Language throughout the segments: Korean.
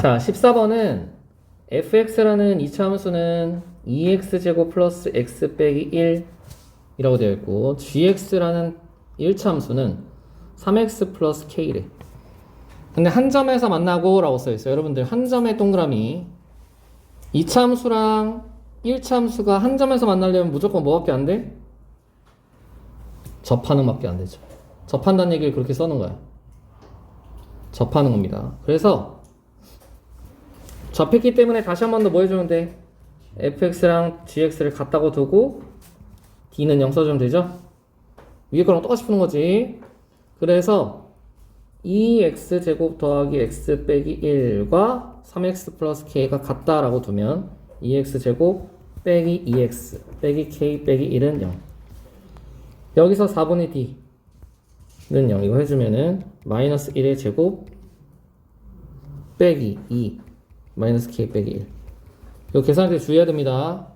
자, 14번은 fx라는 이차 함수는 2x제곱 플러스 x 빼기 1 이라고 되어 있고 gx라는 1차 함수는 3x 플러스 k래. 근데 한 점에서 만나고 라고 써 있어요. 여러분들 한 점의 동그라미 2차 함수랑 1차 함수가 한 점에서 만나려면 무조건 뭐밖에 안 돼? 접하는 밖에 안 되죠. 접한다는 얘기를 그렇게 써는 거야. 접하는 겁니다. 그래서 접했기 때문에 다시 한 번 더 뭐 해주면 돼? fx랑 gx를 같다고 두고 d는 0 써주면 되죠? 위에 거랑 똑같이 푸는 거지. 그래서 2x 제곱 더하기 x 빼기 1과 3x 플러스 k가 같다라고 두면 2x 제곱 빼기 2x 빼기 k 빼기 1은 0. 여기서 4분의 d는 0 이거 해주면은 마이너스 1의 제곱 빼기 2 마이너스 k 빼기 1 이거 계산할 때 주의해야 됩니다.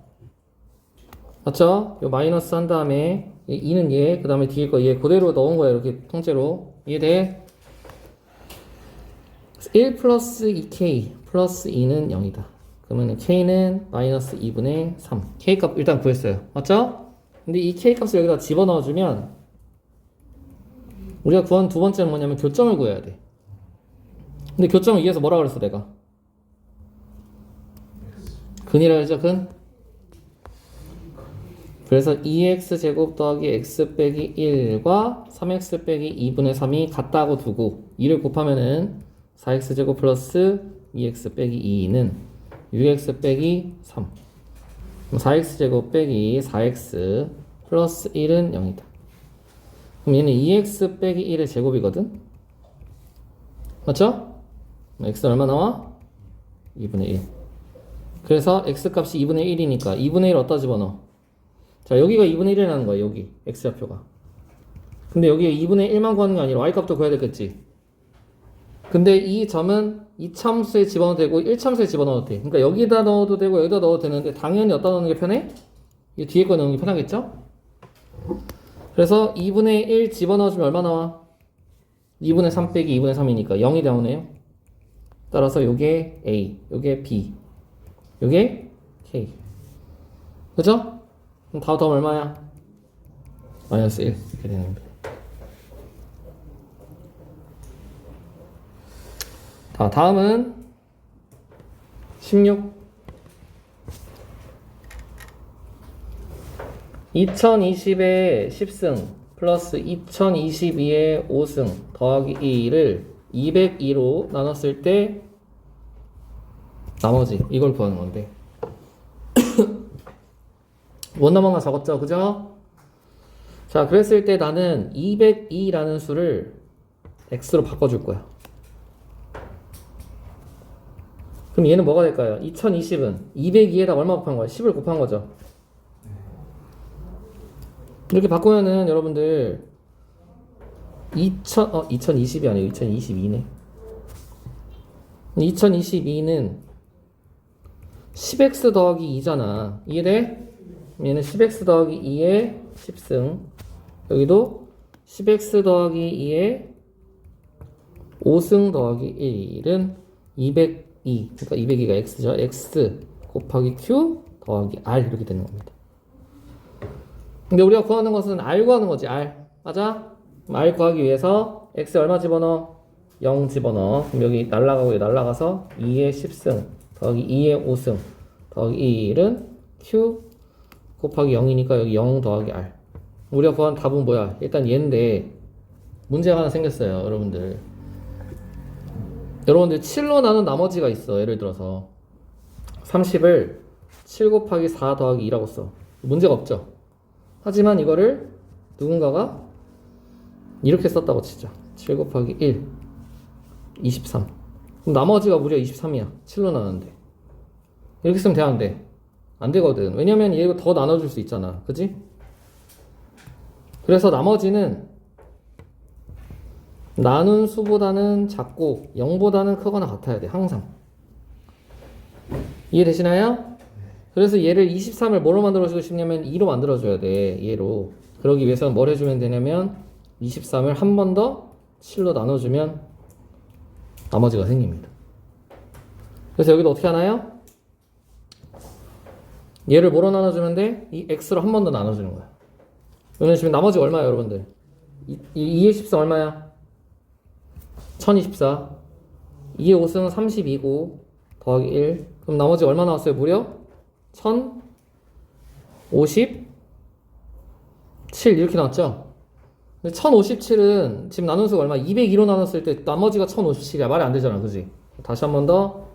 맞죠? 이 마이너스 한 다음에 2는 얘, 그 다음에 뒤에 거 얘 그대로 넣은 거예요 이렇게 통째로. 이해돼? 1 플러스 2k 플러스 2는 0이다. 그러면 k는 마이너스 2분의 3 k 값 일단 구했어요. 맞죠? 근데 이 k 값을 여기다 집어넣어주면 우리가 구한 두 번째는 뭐냐면 교점을 구해야 돼. 근데 교점을 위해서 뭐라 그랬어 내가 근이라 그러죠 근? 그래서 2x 제곱 더하기 x 빼기 1과 3x 빼기 2분의 3이 같다고 두고 2를 곱하면은 4x 제곱 플러스 2x 빼기 2는 6x 빼기 3 그럼 4x 제곱 빼기 4x 플러스 1은 0이다. 그럼 얘는 2x 빼기 1의 제곱이거든? 맞죠? x는 얼마 나와? 2분의 1 그래서 x 값이 2분의 1이니까 2분의 1 어디다 집어넣어? 자 여기가 2분의 1이라는 거야 여기 x좌표가 근데 여기 2분의 1만 구하는 게 아니라 y 값도 구해야 되겠지 근데 이 점은 이 참수에 집어넣어도 되고 1참수에 집어넣어도 돼 그러니까 여기다 넣어도 되고 여기다 넣어도 되는데 당연히 어디다 넣는 게 편해? 이 뒤에 거 넣는 게 편하겠죠? 그래서 2분의 1 집어넣어주면 얼마 나와? 2분의 3 빼기 2분의 3이니까 0이 나오네요 따라서 요게 A, 요게 B, 요게 K 그죠? 그럼 다음 다음 얼마야? 마이너스 1 이렇게 되는 겁니다. 자, 다음은 16 2020의 10승 플러스 2022의 5승 더하기 2를 202로 나눴을 때 나머지 이걸 구하는 건데 원나머만 적었죠 그죠? 자 그랬을 때 나는 202라는 수를 x로 바꿔줄 거야 그럼 얘는 뭐가 될까요? 2020은 202에다 얼마 곱한 거야? 10을 곱한 거죠 이렇게 바꾸면은 여러분들 2000, 어, 2020이 아니고 2022네 2022는 10x 더하기 2잖아. 이해돼? 얘는 10x 더하기 2의 10승. 여기도 10x 더하기 2의 5승 더하기 1은 202 그러니까 202가 x죠. x 곱하기 q 더하기 r 이렇게 되는 겁니다. 근데 우리가 구하는 것은 r 구하는 거지 r. 맞아? r 구하기 위해서 x 얼마 집어넣어? 0 집어넣어. 그럼 여기 날라가고 여기 날라가서 2의 10승 더하기 2의 5승 더하기 1은 q 곱하기 0이니까 여기 0 더하기 r. 우리가 구한 답은 뭐야? 일단 얘인데 문제가 하나 생겼어요 여러분들. 여러분들 7로 나눈 나머지가 있어 예를 들어서. 30을 7 곱하기 4 더하기 2라고 써. 문제가 없죠? 하지만 이거를 누군가가 이렇게 썼다고 치자 7 곱하기 1 23 그럼 나머지가 무려 23이야 7로 나누는데 이렇게 쓰면 되는데 안 되거든. 왜냐면 얘가 더 나눠줄 수 있잖아. 그지? 그래서 나머지는 나눈 수보다는 작고 0보다는 크거나 같아야 돼. 항상. 이해되시나요? 그래서 얘를 23을 뭐로 만들어주고 싶냐면 2로 만들어줘야 돼. 얘로. 그러기 위해서는 뭘 해주면 되냐면 23을 한 번 더 7로 나눠주면 나머지가 생깁니다. 그래서 여기도 어떻게 하나요? 얘를 뭐로 나눠주면 돼? 이 x로 한 번 더 나눠주는 거야. 여기는 지금 나머지 얼마야, 여러분들? 2, 2의 14 얼마야? 1024. 2의 5승은 32고, 더하기 1. 그럼 나머지 얼마 나왔어요? 무려? 1057 이렇게 나왔죠? 근데 1057은 지금 나눈 수가 얼마? 202로 나눴을 때 나머지가 1057이야. 말이 안 되잖아. 그지? 다시 한 번 더.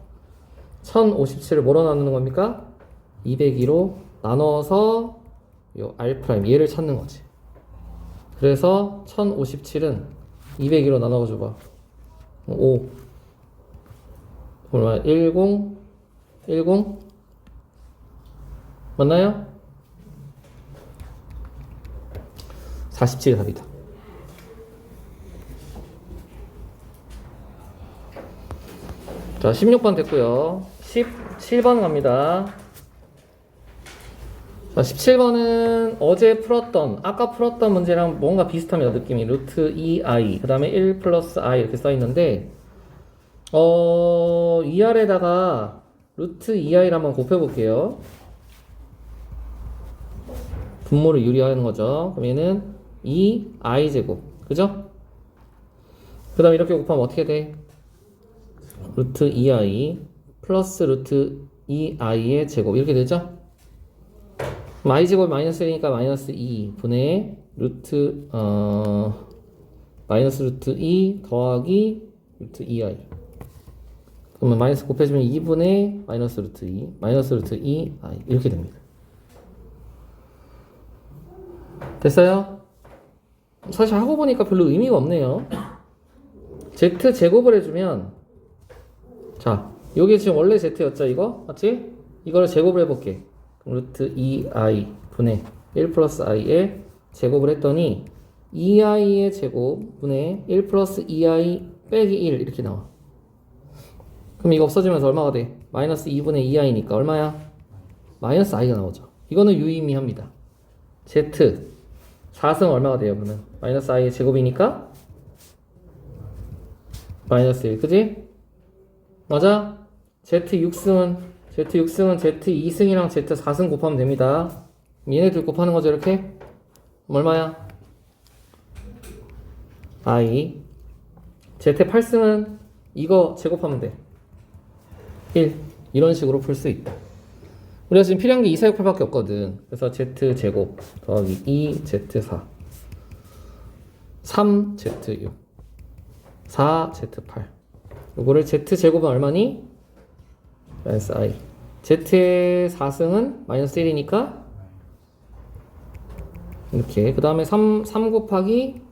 1057을 뭐로 나누는 겁니까? 202로 나눠서 요 R 프라임 얘를 찾는 거지. 그래서 1057은 202로 나눠 줘 봐. 5 얼마? 10 10 맞나요? 47이 답이다. 자, 16번 됐고요. 17번 갑니다. 자, 17번은 어제 풀었던, 아까 풀었던 문제랑 뭔가 비슷합니다. 느낌이. 루트 2i, 그 다음에 1 플러스 i 이렇게 써 있는데, 어, 2r에다가 루트 2i를 한번 곱해볼게요. 분모를 유리하는 거죠. 그럼 얘는 2i제곱. 그죠? 그 다음에 이렇게 곱하면 어떻게 돼? 루트 2i 플러스 루트 2i의 제곱. 이렇게 되죠? i 제곱 마이너스 1이니까 마이너스 2 분의 루트 어 마이너스 루트 2 더하기 루트 2i 그러면 마이너스 곱해주면 2분의 마이너스 루트 2 마이너스 루트 2i 이렇게 됩니다 됐어요? 사실 하고 보니까 별로 의미가 없네요 z 제곱을 해주면 자 요게 지금 원래 z였죠 이거 맞지? 이거를 제곱을 해볼게 루트 2i 분의 1 플러스 i의 제곱을 했더니 2i의 제곱 분의 1 플러스 2i 빼기 1 이렇게 나와. 그럼 이거 없어지면서 얼마가 돼? 마이너스 2분의 2i니까 얼마야? 마이너스 i가 나오죠. 이거는 유의미합니다. z 4승 얼마가 돼요 그러면? 마이너스 i의 제곱이니까 마이너스 1 그지? 맞아? Z6승은 Z6승은 Z2승이랑 Z4승 곱하면 됩니다. 얘네들 곱하는 거죠 이렇게? 얼마야? i Z8승은 이거 제곱하면 돼. 1 이런 식으로 풀 수 있다. 우리가 지금 필요한 게 2, 4, 6, 8밖에 없거든. 그래서 Z 제곱 더하기 2, Z4 3, Z6 4, Z8 이거를 z제곱은 얼마니? 마이너스 i. Z의 4승은 마이너스 1이니까 이렇게. 그 다음에 3, 3 곱하기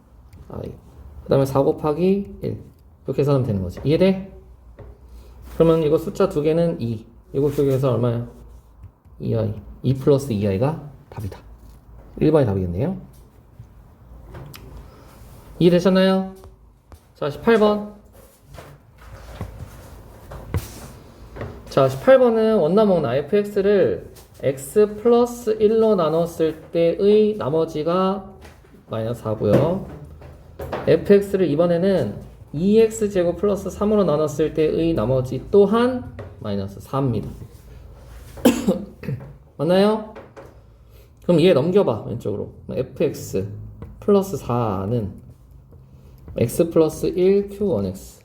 i. 그 다음에 4 곱하기 1 이렇게 해서 하면 되는 거지. 이해돼? 그러면 이거 숫자 두 개는 2 이거 두 개에서 얼마야? 2i 2 e 플러스 2i가 답이다. 1번이 답이겠네요. 이해되셨나요? 자 18번. 자, 18번은 원나먹나 fx를 x 플러스 1로 나눴을 때의 나머지가 마이너스 4고요. fx를 이번에는 2x 제곱 플러스 3으로 나눴을 때의 나머지 또한 마이너스 4입니다. 맞나요? 그럼 얘 넘겨봐 왼쪽으로 fx 플러스 4는 x 플러스 1 q1x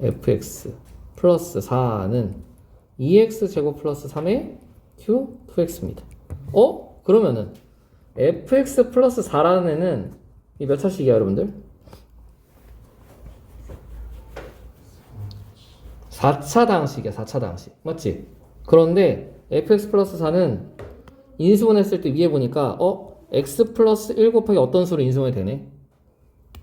fx 플러스 4는 2x 제곱 플러스 3의 q 2x입니다. 어? 그러면은 fx 플러스 4라는 애는 이 몇 차식이야 여러분들? 4차 당식이야 4차 당식 맞지? 그런데 fx 플러스 4는 인수분했을 때 위에 보니까 어? x 플러스 1 곱하기 어떤 수로 인수분해 되네?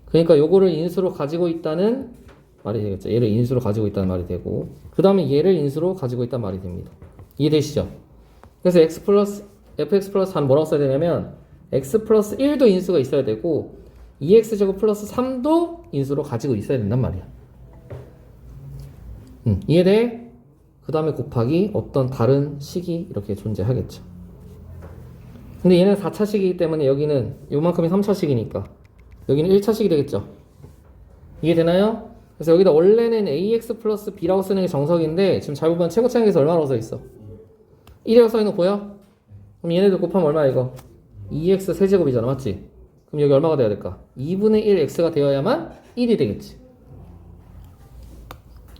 그러니까 요거를 인수로 가지고 있다는 말이 되겠죠. 얘를 인수로 가지고 있다는 말이 되고 그 다음에 얘를 인수로 가지고 있다는 말이 됩니다. 이해되시죠? 그래서 x 플러스 fx 플러스 4는 뭐라고 써야 되냐면 x 플러스 1도 인수가 있어야 되고 2x 제곱 플러스 3도 인수로 가지고 있어야 된단 말이야. 음, 이해돼? 그 다음에 곱하기 어떤 다른 식이 이렇게 존재하겠죠. 근데 얘는 4차식이기 때문에 여기는 요만큼이 3차식이니까 여기는 1차식이 되겠죠. 이해되나요? 그래서 여기다 원래는 ax 플러스 b라고 쓰는 게 정석인데 지금 잘 보면 최고 차항에서 얼마라고 써 있어? 1이라고 써 있는 거 보여? 그럼 얘네들 곱하면 얼마야 이거? 2x 세제곱이잖아 맞지? 그럼 여기 얼마가 돼야 될까? 2분의 1 x가 되어야만 1이 되겠지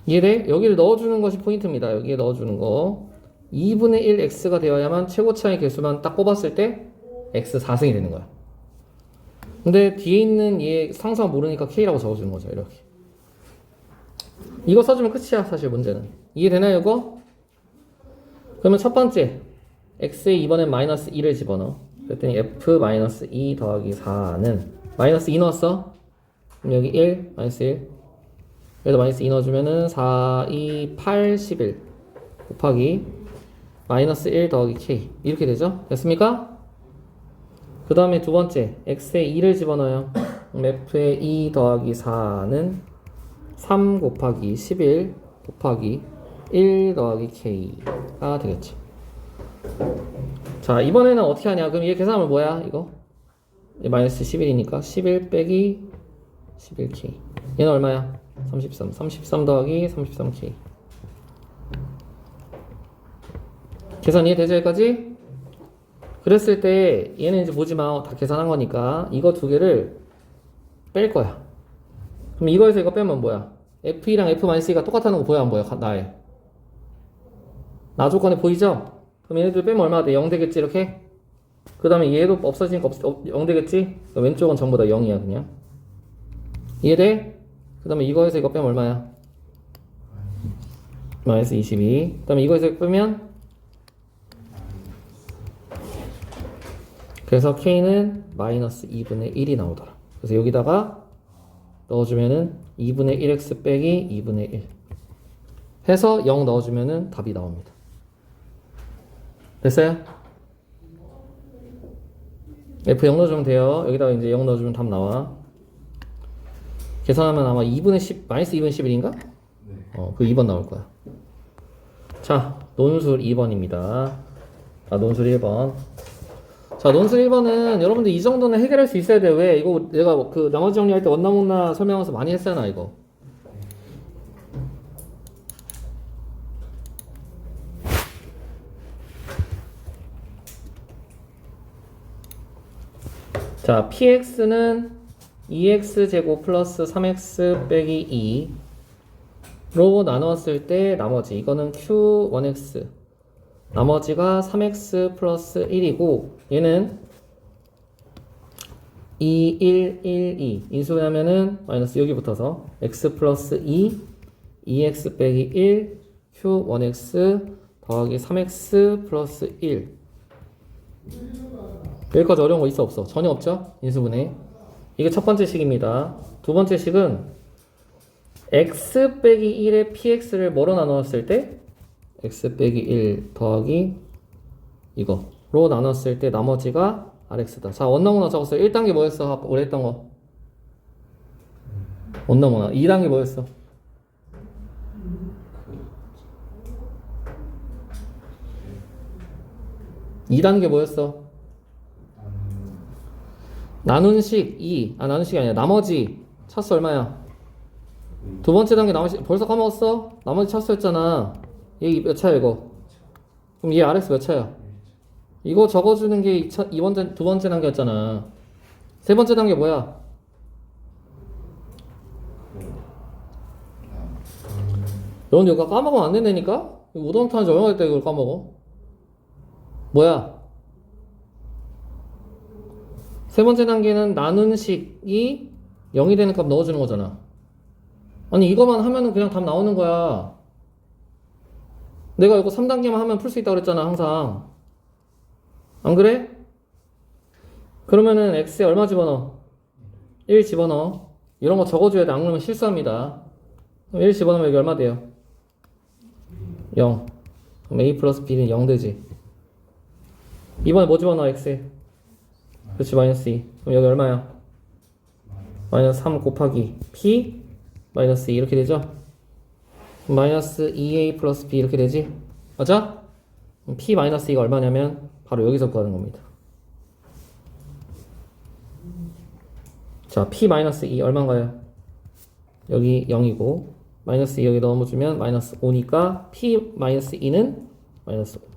이해돼? 여기를 넣어주는 것이 포인트입니다 여기에 넣어주는 거 2분의 1 x가 되어야만 최고 차의 개수만 딱 뽑았을 때 x 4승이 되는 거야 근데 뒤에 있는 얘 상상 모르니까 k라고 적어주는 거죠 이렇게 이거 써주면 끝이야 사실 문제는. 이해되나요 이거? 그러면 첫 번째 x에 이번엔 마이너스 2를 집어넣어. 그랬더니 f 마이너스 2 더하기 4는 마이너스 2 넣었어. 그럼 여기 1 마이너스 1 여기다 마이너스 2 넣어주면은 4, 2, 8, 11 곱하기 마이너스 1 더하기 k. 이렇게 되죠? 됐습니까? 그 다음에 두 번째 x에 2를 집어넣어요. 그럼 f에 2 더하기 4는 3 곱하기 11 곱하기 1 더하기 k가 되겠죠 자 이번에는 어떻게 하냐? 그럼 얘 계산하면 뭐야 이거? 얘 마이너스 11이니까 11 빼기 11k 얘는 얼마야? 33 33 더하기 33k 계산 이해되죠 여기까지? 그랬을 때 얘는 이제 보지 마. 다 계산한 거니까 이거 두 개를 뺄 거야. 그럼 이거에서 이거 빼면 뭐야? F2랑 F-2가 똑같다는 거 보여 안 보여? 가- 나에. 나 조건에 보이죠? 그럼 얘네들 빼면 얼마나 돼? 0 되겠지 이렇게? 그 다음에 얘도 없어지니까 없, 없, 0 되겠지? 왼쪽은 전부 다 0이야 그냥. 이해돼? 그 다음에 이거에서 이거 빼면 얼마야? 마이너스 22. 그 다음에 이거에서 이거 빼면 그래서 k는 마이너스 2분의 1이 나오더라. 그래서 여기다가 넣어주면은 2분의 1x 빼기 2분의 1 해서 0 넣어주면은 답이 나옵니다. 됐어요? f 0 넣어주면 돼요. 여기다가 이제 0 넣어주면 답 나와. 계산하면 아마 2분의 10, 마이너스 2분의 11인가? 어, 그 2번 나올 거야. 자, 논술 2번입니다. 아, 논술 1번. 자, 논술 1번은 여러분들 이 정도는 해결할 수 있어야 돼. 왜? 이거 내가 그 나머지 정리할 때 원나무나 설명하면서 많이 했잖아, 이거. 자, px는 2x 제곱 플러스 3x 빼기 2로 나누었을 때 나머지 이거는 q1x 나머지가 3x 플러스 1이고 얘는 2, 1, 1, 2 인수하면은 마이너스 여기 붙어서 x 플러스 2 2x 빼기 1 q 1x 더하기 3x 플러스 1 여기까지 어려운 거 있어 없어? 전혀 없죠? 인수분해. 이게 첫 번째 식입니다. 두 번째 식은 x 빼기 1의 px를 뭐로 나누었을 때 x 빼기 1 더하기 이거로 나눴을 때 나머지가 rx다. 자, 원나무나 적었어요. 1단계 뭐였어? 우리 했던 거. 원나무나. 2단계 뭐였어? 이단계 뭐였어? 나눈 식 2. 아, 나눈 식이 아니야. 나머지 차수 얼마야? 두 번째 단계 나머지 벌써 까먹었어? 나머지 차수였잖아. 얘 몇 차야 이거? 그럼 얘 RX 몇 차야? 이거 적어주는 게 이, 차, 이 번째 두 번째 단계였잖아. 세 번째 단계 뭐야? 여러분 이거 까먹으면 안 된다니까? 우동탄지 얼마 됐다 이걸 까먹어? 뭐야? 세 번째 단계는 나눈 식이 0이 되는 값 넣어주는 거잖아. 아니 이거만 하면은 그냥 답 나오는 거야. 내가 이거 3단계만 하면 풀 수 있다고 그랬잖아 항상 안 그래? 그러면은 x에 얼마 집어넣어? 1 집어넣어 이런 거 적어줘야 돼 안 그러면 실수합니다 그럼 1 집어넣으면 여기 얼마 돼요? 0 그럼 a 플러스 b는 0 되지 이번에 뭐 집어넣어 x에? 그렇지 마이너스 2 그럼 여기 얼마야? 마이너스 3 곱하기 p 마이너스 2 이렇게 되죠? 마이너스 2a 플러스 b 이렇게 되지? 맞아? p 마이너스 2가 얼마냐면 바로 여기서 구하는 겁니다. 자, p 마이너스 2 얼마인가요? 여기 0이고 마이너스 2 여기 넣어주면 마이너스 5니까 p 마이너스 2는 마이너스 5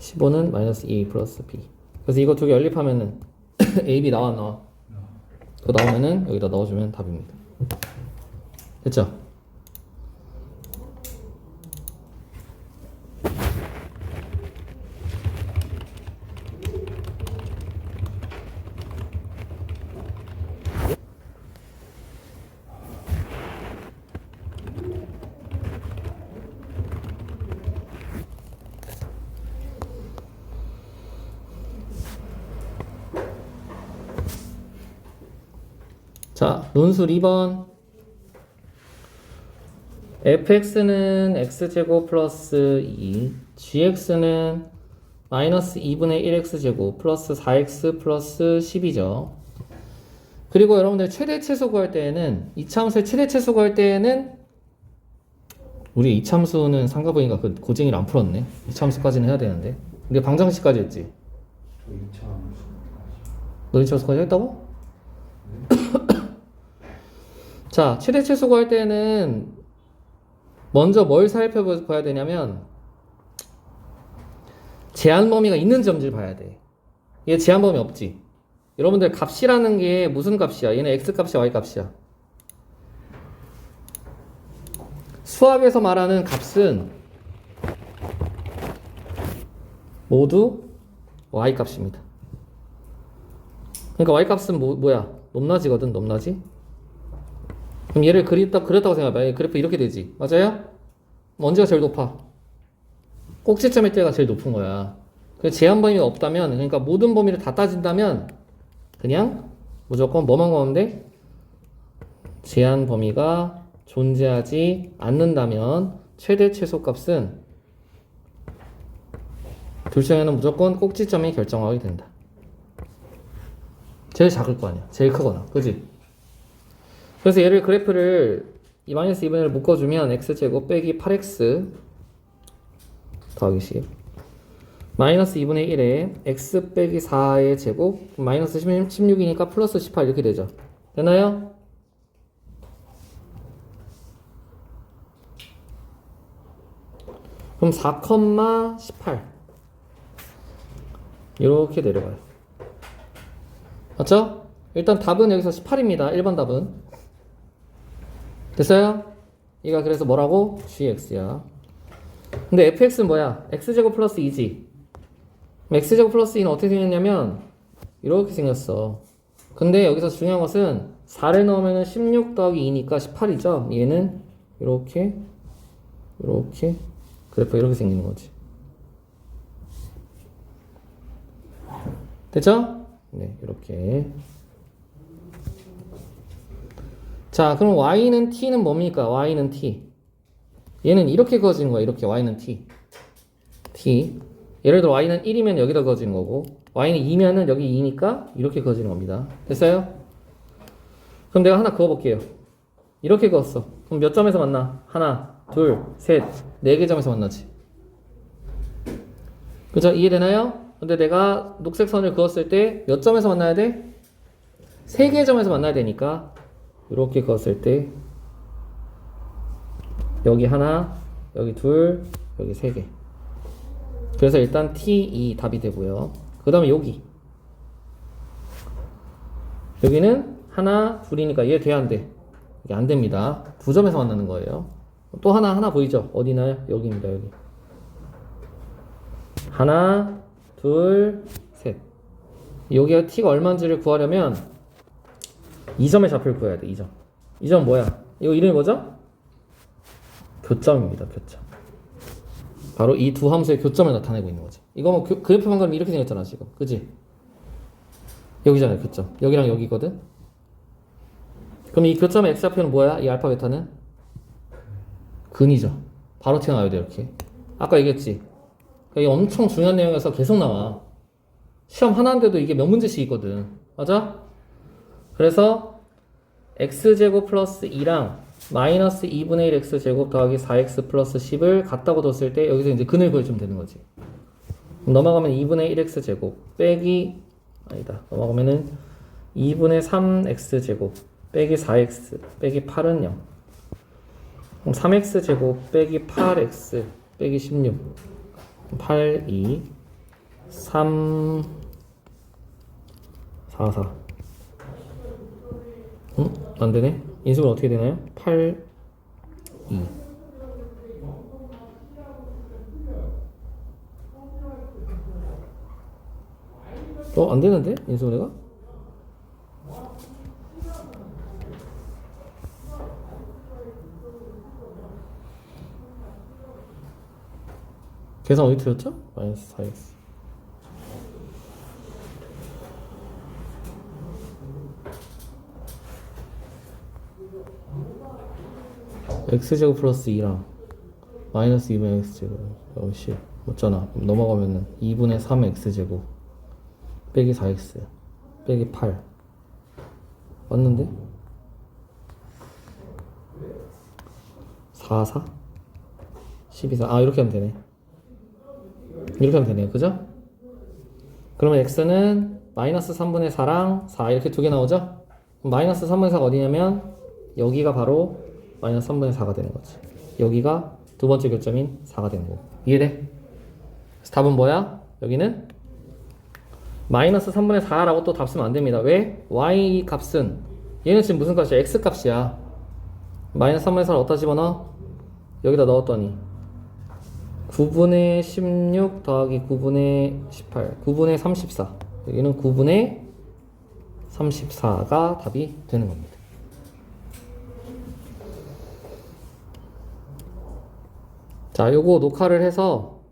15는 마이너스 2 플러스 b 그래서 이거 두 개 연립하면은 a, b 나와 안 나와 그거 나오면은 여기다 넣어주면 답입니다 됐죠? 자, 논술 2번. Fx는 x제곱 플러스 2, gx는 마이너스 2분의 1x제곱 플러스 4x 플러스 10이죠. 그리고 여러분들 최대 최소 구할 때에는 이차함수의 최대 최소 구할 때에는 우리 이참수는 상가보니까 그 고쟁이를 안 풀었네. 이참수까지는 해야 되는데. 우리 방정식까지 했지. 저 2차 함수. 너 이참수까지 했다고? 자, 최대 최소 구할 때는 먼저 뭘 살펴봐야 되냐면 제한 범위가 있는지 없는지를 봐야 돼. 얘 제한 범위 없지. 여러분들 값이라는 게 무슨 값이야? 얘는 x 값이야, y 값이야. 수학에서 말하는 값은 모두 y 값입니다. 그러니까 y 값은 뭐, 뭐야? 높낮이거든, 높낮이. 그럼 얘를 그렸다, 그렸다고 생각해봐. 얘 그래프 이렇게 되지. 맞아요? 언제가 제일 높아? 꼭지점일 때가 제일 높은 거야. 그 제한 범위가 없다면, 그러니까 모든 범위를 다 따진다면, 그냥 무조건 뭐만 돼? 제한 범위가 존재하지 않는다면, 최대 최소 값은 둘 중에 하나는 무조건 꼭지점이 결정하게 된다. 제일 작을 거 아니야. 제일 크거나. 그지? 그래서 얘를 그래프를 이 마이너스 2분의 1을 묶어주면 x제곱 빼기 8x 더하기 10 마이너스 2분의 1에 x 빼기 4의 제곱 마이너스 16이니까 플러스 18 이렇게 되죠. 되나요? 그럼 4,18 이렇게 내려가요. 맞죠? 일단 답은 여기서 18입니다. 1번 답은 됐어요? 이가 그래서 뭐라고? gx야. 근데 fx는 뭐야? x제곱 플러스 2지. x제곱 플러스 2는 어떻게 생겼냐면 이렇게 생겼어. 근데 여기서 중요한 것은 4를 넣으면 16 더하기 2니까 18이죠. 얘는 이렇게 이렇게 그래프 이렇게 생기는 거지. 됐죠? 네, 이렇게 자, 그럼 y는 t는 뭡니까? y는 t. 얘는 이렇게 그어지는 거야. 이렇게 y는 t. t. 예를 들어 y는 1이면 여기다 그어지는 거고 y는 2면은 여기 2니까 이렇게 그어지는 겁니다. 됐어요? 그럼 내가 하나 그어볼게요. 이렇게 그었어. 그럼 몇 점에서 만나? 하나, 둘, 셋, 네 개 점에서 만나지. 그죠? 이해되나요? 근데 내가 녹색 선을 그었을 때 몇 점에서 만나야 돼? 세 개 점에서 만나야 되니까 이렇게 그었을 때 여기 하나, 여기 둘, 여기 세 개. 그래서 일단 T2 답이 되고요. 그 다음에 여기. 여기는 하나, 둘이니까 얘 돼야 안 돼. 이게 안 됩니다. 두 점에서 만나는 거예요. 또 하나, 하나 보이죠? 어디나요? 여기입니다, 여기. 하나, 둘, 셋. 여기가 T가 얼마인지를 구하려면 2점의 좌표를 구해야 돼, 2점. 2점 뭐야? 이거 이름이 뭐죠? 교점입니다, 교점. 바로 이 두 함수의 교점을 나타내고 있는 거지. 이거 뭐 그, 그래프만 그리면 이렇게 생겼잖아, 지금. 그지? 여기잖아요, 교점. 여기랑 여기거든? 그럼 이 교점의 x좌표는 뭐야? 이 알파 베타는? 근이죠. 바로 튀어나와야 돼, 이렇게. 아까 얘기했지? 이게 엄청 중요한 내용이어서 계속 나와. 시험 하나인데도 이게 몇 문제씩 있거든. 맞아? 그래서 x제곱 플러스 2랑 마이너스 2분의 1 x제곱 더하기 4x 플러스 10을 갖다고 뒀을 때 여기서 이제 근을 구해주면 되는 거지. 넘어가면 2분의 1 x제곱 빼기 아니다. 넘어가면은 2분의 3 x제곱 빼기 4x 빼기 8은 0 그럼 3x 제곱 빼기 8x 빼기 16 8, 2 3 4, 4 응? 안 되네 인수분 어떻게 되나요? 8, 2 어? 안 되는데? 인수분해가? 계산 어디 틀렸죠? 마이너스 4x x제곱 플러스 2랑 마이너스 2분의 x제곱 어, 씨 맞잖아 그럼 넘어가면은 2분의 3 x제곱 빼기 4x 빼기 8 맞는데? 4, 4 12, 4. 아 이렇게 하면 되네 이렇게 하면 되네요 그죠? 그러면 x는 마이너스 3분의 4랑 4 이렇게 두 개 나오죠? 마이너스 3분의 4가 어디냐면 여기가 바로 마이너스 3분의 4가 되는 거지 여기가 두 번째 교점인 4가 되는 거고 이해돼? 그래서 답은 뭐야? 여기는 마이너스 3분의 4라고 또 답 쓰면 안 됩니다 왜? y 값은 얘는 지금 무슨 값이야? x 값이야 마이너스 3분의 4를 어디다 집어넣어? 여기다 넣었더니 9분의 16 더하기 9분의 18 9분의 34 여기는 9분의 34가 답이 되는 겁니다 자 요거 녹화를 해서